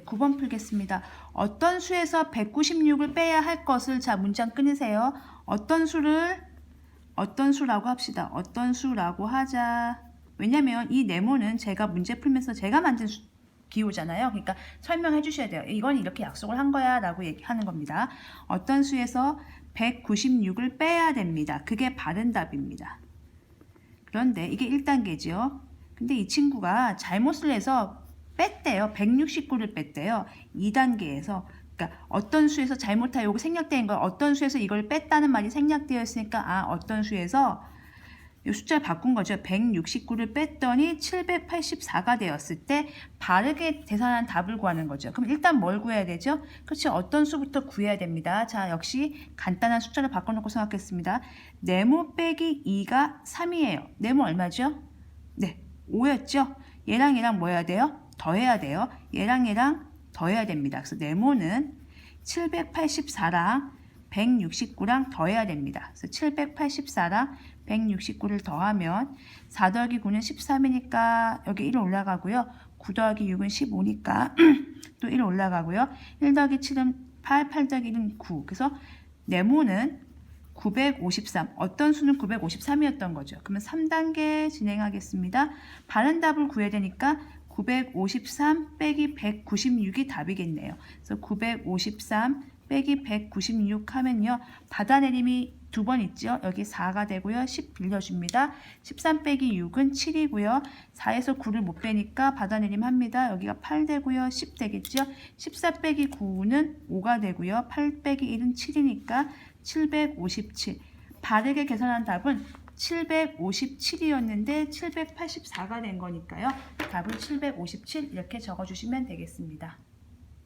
네, 9번 풀겠습니다. 어떤 수에서 196을 빼야 할 것을 자 문장 끊으세요. 어떤 수를 어떤 수라고 합시다. 어떤 수라고 하자. 왜냐면 이 네모는 제가 문제 풀면서 제가 만든 수, 기호잖아요. 그러니까 설명해 주셔야 돼요. 이건 이렇게 약속을 한 거야 라고 얘기하는 겁니다. 어떤 수에서 196을 빼야 됩니다. 그게 바른 답입니다. 그런데 이게 1단계죠. 근데 이 친구가 잘못을 해서 뺐대요. 169를 뺐대요. 2단계에서 그러니까 어떤 수에서 잘못하여 요거 생략된 거 어떤 수에서 이걸 뺐다는 말이 생략되어 있으니까 아 어떤 수에서 이 숫자를 바꾼 거죠. 169를 뺐더니 784가 되었을 때 바르게 계산한 답을 구하는 거죠. 그럼 일단 뭘 구해야 되죠? 그렇지 어떤 수부터 구해야 됩니다. 자 역시 간단한 숫자를 바꿔놓고 생각했습니다. 네모 빼기 2가 3이에요. 네모 얼마죠? 네 5였죠? 얘랑 얘랑 뭐 해야 돼요? 더해야 돼요. 얘랑 얘랑 더해야 됩니다. 그래서 네모는 784랑 169랑 더해야 됩니다. 그래서 784랑 169를 더하면 4 더하기 9는 13이니까 여기 1 올라가고요. 9 더하기 6은 15니까 또 1 올라가고요. 1 더하기 7은 8, 8 더하기 1은 9. 그래서 네모는 953. 어떤 수는 953이었던 거죠. 그러면 3단계 진행하겠습니다. 바른 답을 구해야 되니까 953 빼기 196이 답이겠네요. 그래서 953 빼기 196 하면요. 받아내림이 두 번 있죠. 여기 4가 되고요. 10 빌려줍니다. 13 빼기 6은 7이고요. 4에서 9를 못 빼니까 받아내림 합니다. 여기가 8 되고요. 10 되겠죠. 14 빼기 9는 5가 되고요. 8 빼기 1은 7이니까 757. 바르게 계산한 답은 757이었는데 784가 된 거니까요. 답은 757 이렇게 적어주시면 되겠습니다.